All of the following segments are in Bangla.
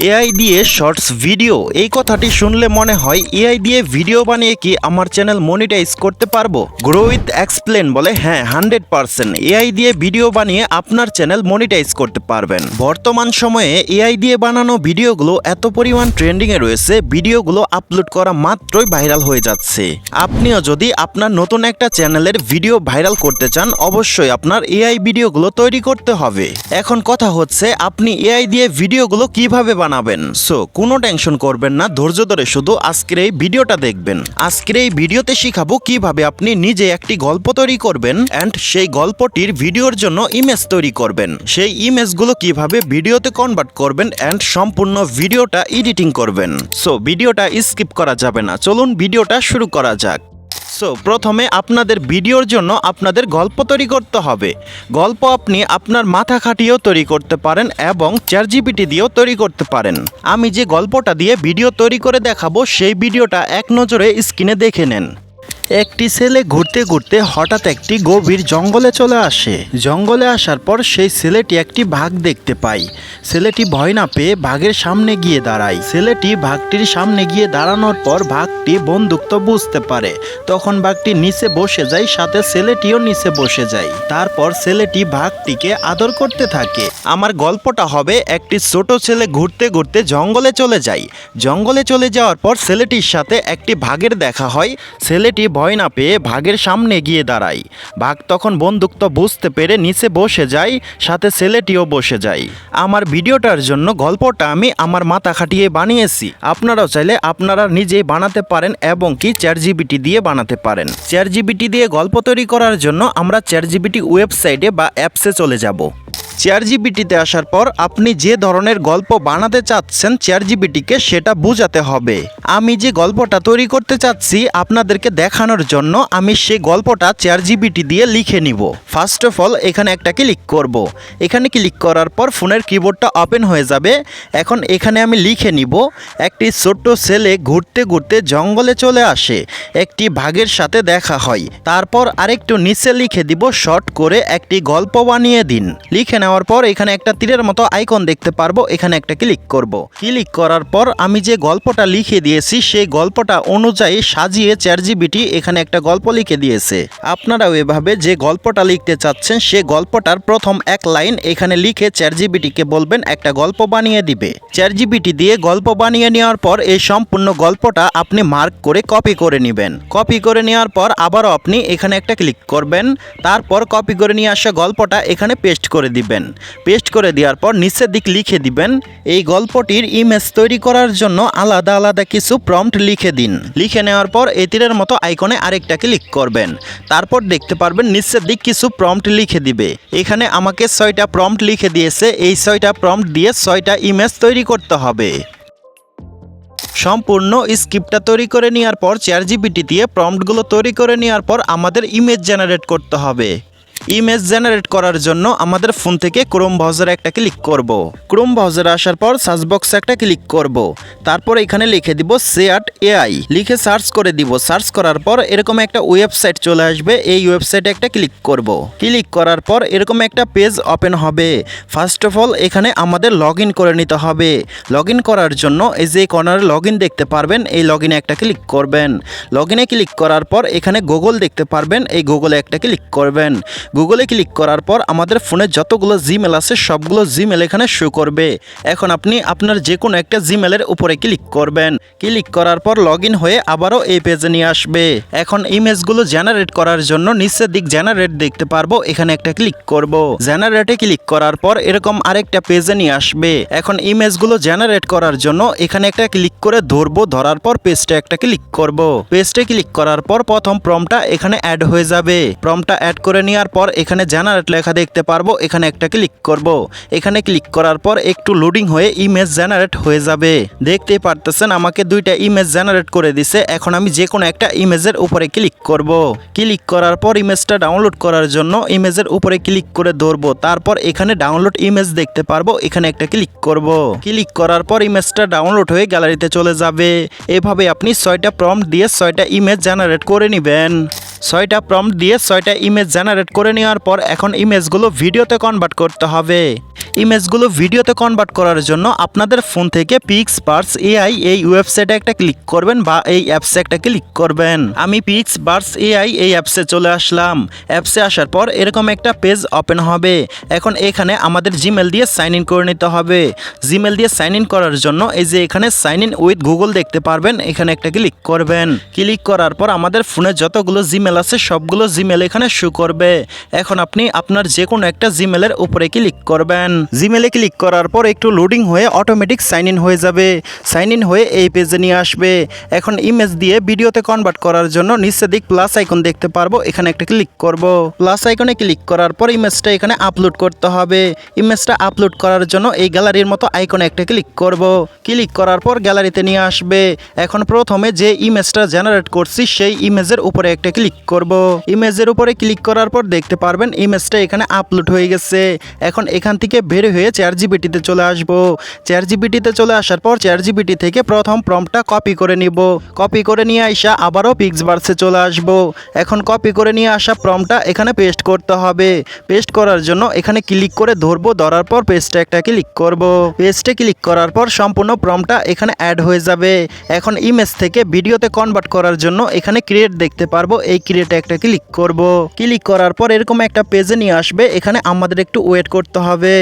এআই দিয়ে শর্টস ভিডিও। এই কথাটি শুনলে মনে হয় এআই দিয়ে ভিডিও বানিয়ে কি আমার চ্যানেল মনিটাইজ করতে পারব? গ্রো উইথ এক্সপ্লেন বলে হ্যাঁ হান্ড্রেড পার্সেন্ট। এআই দিয়ে ভিডিও বানিয়ে আপনার চ্যানেল মনিটাইজ করতে পারবেন। বর্তমান সময়ে এআই দিয়ে বানানো ভিডিওগুলো এত পরিমাণ ট্রেন্ডিংয়ে রয়েছে, ভিডিওগুলো আপলোড করা মাত্রই ভাইরাল হয়ে যাচ্ছে। আপনিও যদি আপনার নতুন একটা চ্যানেলের ভিডিও ভাইরাল করতে চান, অবশ্যই আপনার এআই ভিডিওগুলো তৈরি করতে হবে। এখন কথা হচ্ছে, আপনি এআই দিয়ে ভিডিওগুলো কীভাবে বানাবেন। সো কোনো টেনশন করবেন না, ধৈর্য ধরে শুধু আজকের এই ভিডিওটা দেখবেন। আজকের এই ভিডিওতে শিখাবো কীভাবে আপনি নিজে একটি গল্প তৈরি করবেন অ্যান্ড সেই গল্পটির ভিডিওর জন্য ইমেজ তৈরি করবেন। সেই ইমেজগুলো কীভাবে ভিডিওতে কনভার্ট করবেন অ্যান্ড সম্পূর্ণ ভিডিওটা এডিটিং করবেন। সো ভিডিওটা স্কিপ করা যাবে না। চলুন ভিডিওটা শুরু করা যাক। সো প্রথমে আপনাদের ভিডিওর জন্য আপনাদের গল্প তৈরি করতে হবে। গল্প আপনি আপনার মাথা খাটিয়েও তৈরি করতে পারেন এবং চার জিবিটি দিয়েও তৈরি করতে পারেন। আমি যে গল্পটা দিয়ে ভিডিও তৈরি করে দেখাবো, সেই ভিডিওটা এক নজরে স্ক্রিনে দেখে নেন। একটি ছেলে ঘুরতে ঘুরতে হঠাৎ একটি গভীর জঙ্গলে চলে আসে। জঙ্গলে আসার পর সেই ছেলেটি একটি বাঘ দেখতে পায় ছেলেটি ভয় না পেয়ে বাঘের সামনে গিয়ে দাঁড়ায়। ছেলেটি বাঘটির সামনে গিয়ে দাঁড়ানোর পর বাঘটি বন্দুকত বুঝতে পারে। তখন বাঘটি নিচে বসে যায়, সাথে ছেলেটিও নিচে বসে যায়। তারপর ছেলেটি বাঘটিকে আদর করতে থাকে। আমার গল্পটা হবে, একটি ছোট ছেলে ঘুরতে ঘুরতে জঙ্গলে চলে যায়। জঙ্গলে চলে যাওয়ার পর ছেলেটির সাথে একটি ভাগের দেখা হয়। ছেলেটি ভয় না পেয়ে ভাগের সামনে গিয়ে দাঁড়ায় ভাগ তখন বন্দুক তো বুঝতে পেরে নিচে বসে যায় সাথে ছেলেটিও বসে যায় আমার ভিডিওটার জন্য গল্পটা আমি আমার মাথা খাটিয়ে বানিয়েছি। আপনারাও চাইলে আপনারা নিজেই বানাতে পারেন এবং কি চ্যাট জিবিটি দিয়ে বানাতে পারেন। চ্যাট জিবিটি দিয়ে গল্প তৈরি করার জন্য আমরা চ্যাট জিবিটি ওয়েবসাইটে বা অ্যাপসে চলে যাব। চেয়ার জিবিটিতে আসার পর আপনি যে ধরনের গল্প বানাতে চাচ্ছেন চেয়ার জিবিটিকে সেটা বোঝাতে হবে। আমি যে গল্পটা তৈরি করতে চাচ্ছি আপনাদেরকে দেখানোর জন্য আমি সেই গল্পটা চেয়ার জিবিটি দিয়ে লিখে নিব। ফার্স্ট অফ অল এখানে একটা ক্লিক করব। এখানে ক্লিক করার পর ফোনের কিবোর্ডটা ওপেন হয়ে যাবে। এখন এখানে আমি লিখে নিব, একটি ছোট্ট ছেলে ঘুরতে ঘুরতে জঙ্গলে চলে আসে, একটি ভাগের সাথে দেখা হয়। তারপর আরেকটু নিচে লিখে দিব, শর্ট করে একটি গল্প বানিয়ে দিন। লিখে নেওয়ার পর এখানে একটা তীরের মতো আইকন দেখতে পারব, এখানে একটা ক্লিক করব। ক্লিক করার পর আমি যে গল্পটা লিখে দিয়েছি, সেই গল্পটা অনুযায়ী সাজিয়ে চ্যাট জিবিটি এখানে একটা গল্প লিখে দিয়েছে। আপনারাও এভাবে যে গল্পটা লিখতে চাচ্ছেন, সে গল্পটার প্রথম এক লাইন এখানে লিখে চ্যাট জিবিটিকে বলবেন, একটা গল্প বানিয়ে দিবে। চ্যাট জিবিটি দিয়ে গল্প বানিয়ে নেওয়ার পর এই সম্পূর্ণ গল্পটা আপনি মার্ক করে কপি করে নেবেন। কপি করে নেওয়ার পর আবারও আপনি এখানে একটা ক্লিক করবেন, তারপর কপি করে নিয়ে আসা গল্পটা এখানে পেস্ট করে দিবেন। পেস্ট করে দেওয়ার পর নিচের দিক লিখে দিবেন। এই গল্পটির ইমেজ তৈরি করার জন্য আলাদা আলাদা কিছু প্রম্পট লিখে দিন। লিখে নেওয়ার পর এই তীরের মতো আইকনে আরেকটা ক্লিক করবেন। তারপর দেখতে পারবেন নিচের দিক কিছু প্রম্পট লিখে দিবে। এখানে আমাকে ছয়টা প্রম্পট লিখে দিয়েছে। এই ছয়টা প্রম্পট দিয়ে ছয়টা ইমেজ তৈরি করতে হবে। সম্পূর্ণ স্ক্রিপ্টটা তৈরি করে নেওয়ার পর চেয়ার জিবিটি দিয়ে প্রম্পটগুলো তৈরি করে নেওয়ার পর আমাদের ইমেজ জেনারেট করতে হবে। ইমেজ জেনারেট করার জন্য আমাদের ফোন থেকে ক্রোম ব্রাউজারে একটা ক্লিক করব। ক্রোম ব্রাউজারে আসার পর সার্চ বক্সে একটা ক্লিক করব। তারপর এখানে লিখে দিব সেয়াট এআই লিখে সার্চ করে দিব। সার্চ করার পর এরকম একটা ওয়েবসাইট চলে আসবে। এই ওয়েবসাইটে একটা ক্লিক করব। ক্লিক করার পর এরকম একটা পেজ ওপেন হবে। ফার্স্ট অফ অল এখানে আমাদের লগ করে নিতে হবে। লগ করার জন্য এই যে কর্নারে লগ দেখতে পারবেন, এই লগ একটা ক্লিক করবেন। লগ ক্লিক করার পর এখানে গুগল দেখতে পারবেন, এই গুগলে একটা ক্লিক করবেন। গুগলে ক্লিক করার পর আমাদের ফোনে যতগুলো জিমেল আছে, সবগুলো জিমেল এখানে শো করবে। এখন আপনি আপনার যে কোনো একটা জিমেলের উপরে ক্লিক করবেন। ক্লিক করার পর লগ হয়ে আবারও এই পেজে নিয়ে আসবে। এখন ইমেজগুলো জেনারেট করার জন্য নিচের দিক জেনারেট দেখতে পারব, এখানে একটা ক্লিক করব। জেনারেটে ক্লিক করার পর এরকম আরেকটা পেজে নিয়ে আসবে। এখন ইমেজগুলো জেনারেট করার জন্য এখানে একটা ক্লিক করে ধরবো, ধরার পর পেজটা একটা ক্লিক করব। পেজটা ক্লিক করার পর প্রথম প্রমটা এখানে অ্যাড হয়ে যাবে। প্রমটা অ্যাড করে নেওয়ার পর এখানে জেনারেট লেখা দেখতে পারব, এখানে একটা ক্লিক করব। এখানে ক্লিক করার পর একটু লোডিং হয়ে ইমেজ জেনারেট হয়ে যাবে। দেখতে পারতেছেন, আমাকে দুইটা ইমেজ জেনারেট করে দিছে। এখন আমি যে কোনো একটা ইমেজের উপরে ক্লিক করব। ক্লিক করার পর ইমেজটা ডাউনলোড করার জন্য ইমেজের উপরে ক্লিক করে ধরবো। তারপর এখানে ডাউনলোড ইমেজ দেখতে পারব, এখানে একটা ক্লিক করব। ক্লিক করার পর ইমেজটা ডাউনলোড হয়ে গ্যালারিতে চলে যাবে। এভাবে আপনি ছয়টা প্রম্পট দিয়ে ছয়টা ইমেজ জেনারেট করে নেবেন। ছয়টা প্রম্পট দিয়ে ছয়টা ইমেজ জেনারেট করে নেওয়ার পর এখন ইমেজগুলো ভিডিওতে কনভার্ট করতে হবে। ইমেজগুলো ভিডিওতে কনভার্ট করার জন্য আপনাদের ফোন থেকে পিক্স বার্স এআই এই ওয়েবসাইটে একটা ক্লিক করবেন বা এই অ্যাপসে একটা ক্লিক করবেন। আমি পিক্স বার্স এআই এই অ্যাপসে চলে আসলাম। অ্যাপসে আসার পর এরকম একটা পেজ ওপেন হবে। এখন এখানে আমাদের জিমেল দিয়ে সাইন ইন করে নিতে হবে। জিমেল দিয়ে সাইন ইন করার জন্য এই যে এখানে সাইন ইন উইথ গুগল দেখতে পারবেন, এখানে একটা ক্লিক করবেন। ক্লিক করার পর আমাদের ফোনে যতগুলো জিমেল আছে, সবগুলো জিমেল এখানে শো করবে। এখন আপনি আপনার যে কোনো একটা জিমেলের উপরে ক্লিক করবেন। জিমেলে ক্লিক করার পর একটু লোডিং হয়ে অটোমেটিক সাইন ইন হয়ে যাবে। সাইন ইন হয়ে এই পেজে নিয়ে আসবে। এখন ইমেজ দিয়ে ভিডিওতে কনভার্ট করার জন্য নিচে দিক প্লাস আইকন দেখতে পারব। এখানে একটা ক্লিক করব। প্লাস আইকনে ক্লিক করার পর ইমেজটা এখানে আপলোড করতে হবে। ইমেজটা আপলোড করার জন্য এই গ্যালারির মতো আইকনে একটা ক্লিক করব। ক্লিক করার পর গ্যালারিতে নিয়ে আসবে। এখন প্রথমে যে ইমেজটা জেনারেট করছি, সেই ইমেজের উপরে একটা ক্লিক করব। ইমেজের উপরে ক্লিক করার পর দেখতে পারবেন ইমেজটা এখানে আপলোড হয়ে গেছে। এখন এখান থেকে বের হয়ে চার জিবিটিতে চলে আসব। চার জিবিটিতে চলে আসার পর চার জিবিটি থেকে প্রথম প্রম্পটটা কপি করে নিব। কপি করে নিয়ে আইসা আবারও পিক্সবার্সে চলে আসব। এখন কপি করে নিয়ে আসা প্রম্পটটা এখানে পেস্ট করতে হবে। পেস্ট করার জন্য এখানে ক্লিক করে ধরবো। ধরার পর পেস্টে একটা ক্লিক করব। পেস্টে ক্লিক করার পর সম্পূর্ণ প্রম্পটটা এখানে অ্যাড হয়ে যাবে। এখন ইমেজ থেকে ভিডিওতে কনভার্ট করার জন্য এখানে ক্রিয়েট দেখতে পারব। এই ক্রিয়েটে একটা ক্লিক করব। ক্লিক করার পর এরকম একটা পেজে নিয়ে আসবে। এখানে আমাদের একটু ওয়েট করতে হবে।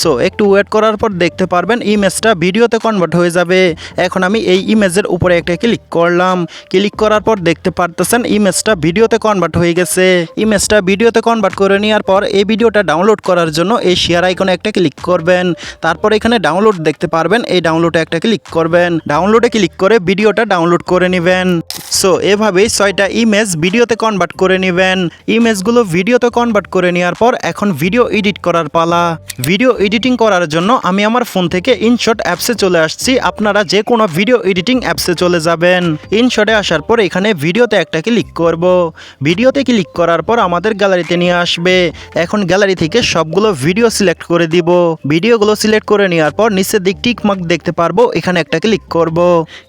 সো একটু ওয়েট করার পর দেখতে পারবেন ইমেজটা ভিডিওতে কনভার্ট হয়ে যাবে। এখন আমি এই ইমেজের উপরে একটা ক্লিক করলাম। ক্লিক করার পর দেখতে পারতেছেন ইমেজটা ভিডিওতে কনভার্ট হয়ে গেছে। ইমেজটা ভিডিওতে কনভার্ট করে নেওয়ার পর এই ভিডিওটা ডাউনলোড করার জন্য এই শেয়ার আইকনে একটা ক্লিক করবেন। তারপর এখানে ডাউনলোড দেখতে পারবেন, এই ডাউনলোডে একটা ক্লিক করবেন। ডাউনলোডে ক্লিক করে ভিডিওটা ডাউনলোড করে নেবেন। সো এভাবেই ছয়টা ইমেজ ভিডিওতে কনভার্ট করে নেবেন। ইমেজগুলো ভিডিওতে কনভার্ট করে নেওয়ার পর এখন ভিডিও এডিট করার পালা। ভিডিও এডিটিং করার জন্য আমি আমার ফোন থেকে ইনশট অ্যাপসে চলে আসছি। আপনারা যে কোনো ভিডিও এডিটিং অ্যাপসে চলে যাবেন। ইনশটে আসার পর এখানে ভিডিওতে একটা ক্লিক করব। ভিডিওতে ক্লিক করার পর আমাদের গ্যালারিতে নিয়ে আসবে। এখন গ্যালারি থেকে সবগুলো ভিডিও সিলেক্ট করে দিব। ভিডিওগুলো সিলেক্ট করে নেওয়ার পর নিচের দিক টিক মার্ক দেখতে পারব। এখানে একটা ক্লিক করব।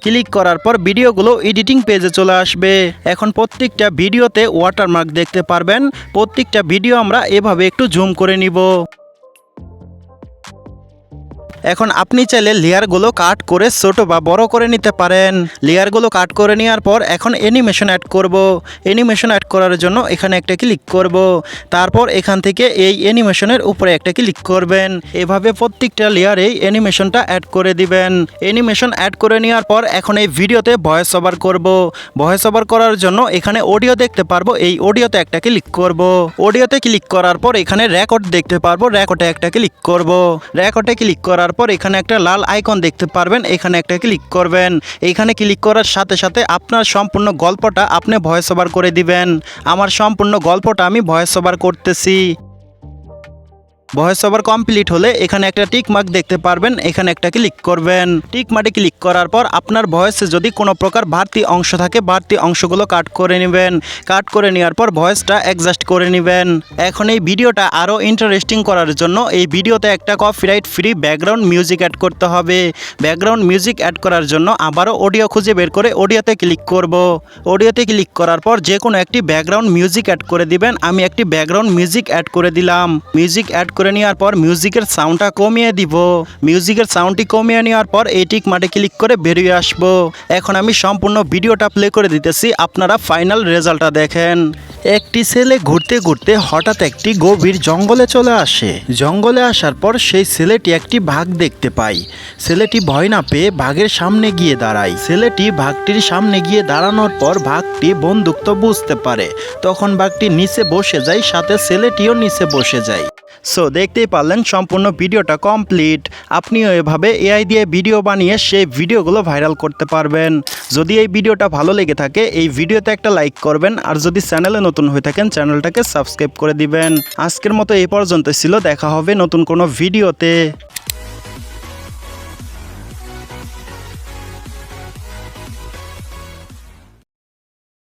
ক্লিক করার পর ভিডিওগুলো এডিটিং পেজে চলে আসবে। এখন প্রত্যেকটা ভিডিওতে ওয়াটারমার্ক দেখতে পারবেন। প্রত্যেকটা ভিডিও আমরা এভাবে একটু জুম করে নিব। এখন আপনি চাইলে লেয়ারগুলো কাট করে ছোট বা বড় করে নিতে পারেন। লেয়ারগুলো কাট করে নেওয়ার পর এখন অ্যানিমেশন অ্যাড করব। অ্যানিমেশন অ্যাড করার জন্য এখানে একটা ক্লিক করব। তারপর এখান থেকে এই অ্যানিমেশনের উপরে একটা ক্লিক করবেন। এভাবে প্রত্যেকটা লেয়ারেই অ্যানিমেশনটা অ্যাড করে দিবেন। অ্যানিমেশন অ্যাড করে নেওয়ার পর এখন এই ভিডিওতে ভয়েস ওভার করব। ভয়েস ওভার করার জন্য এখানে অডিও দেখতে পারব। এই অডিওতে একটা ক্লিক করব। অডিওতে ক্লিক করার পর এখানে রেকর্ড দেখতে পারব। রেকর্ডে একটা ক্লিক করব। রেকর্ডে ক্লিক করার পর এখানে একটা লাল আইকন দেখতে পারবেন। এখানে একটা ক্লিক করবেন। এখানে ক্লিক করার সাথে সাথে আপনার সম্পূর্ণ গল্পটা আপনি ভয়েস ওভার করে দিবেন। আমার সম্পূর্ণ গল্পটা আমি ভয়েস ওভার করতেছি। ভয়েস ওভার কমপ্লিট হলে এখানে একটা টিক মার্ক দেখতে পারবেন। এখানে একটা ক্লিক করবেন। টিক মার্কে ক্লিক করার পর আপনার ভয়েসে যদি কোনো প্রকার বাড়তি অংশ থাকে, বাড়তি অংশগুলো কাট করে নেবেন। কাট করে নেওয়ার পর ভয়েসটা অ্যাডজাস্ট করে নেবেন। এখন এই ভিডিওটা আরও ইন্টারেস্টিং করার জন্য এই ভিডিওতে একটা copyright free background music add করতে হবে। ব্যাকগ্রাউন্ড মিউজিক অ্যাড করার জন্য আবারও অডিও খুঁজে বের করে অডিওতে ক্লিক করব। অডিওতে ক্লিক করার পর যে কোনো একটি ব্যাকগ্রাউন্ড মিউজিক অ্যাড করে দিবেন। আমি একটি ব্যাকগ্রাউন্ড মিউজিক অ্যাড করে দিলাম। মিউজিক অ্যাড করে নেওয়ার পর মিউজিকের সাউন্ডটা কমিয়ে দিব। মিউজিকের সাউন্ডটি কমিয়ে নেওয়ার পর এই টিক মাঠে ক্লিক করে বেরিয়ে আসব। এখন আমি সম্পূর্ণ ভিডিওটা প্লে করে দিতেছি, আপনারা ফাইনাল রেজাল্টটা দেখেন। একটি ছেলে ঘুরতে ঘুরতে হঠাৎ একটি গভীর জঙ্গলে চলে আসে। জঙ্গলে আসার পর সেই ছেলেটি একটি বাঘ দেখতে পায় ছেলেটি ভয় না পেয়ে বাঘের সামনে গিয়ে দাঁড়ায়। ছেলেটি বাঘটির সামনে গিয়ে দাঁড়ানোর পর বন্দুক তো বুঝতে পারে। তখন বাঘটি নিচে বসে যায়, সাথে ছেলেটিও নিচে বসে যায়। সো দেখতেই পারলেন, সম্পূর্ণ ভিডিওটা কমপ্লিট আপনিও এভাবে এআই দিয়ে ভিডিও বানিয়ে সেই ভিডিওগুলো ভাইরাল করতে পারবেন। যদি এই ভিডিওটা ভালো লেগে থাকে, এই ভিডিওতে একটা লাইক করবেন, আর যদি চ্যানেলে নতুন হয়ে থাকেন চ্যানেলটাকে সাবস্ক্রাইব করে দিবেন। আজকের মতো এই পর্যন্ত ছিল, দেখা হবে নতুন কোনো ভিডিওতে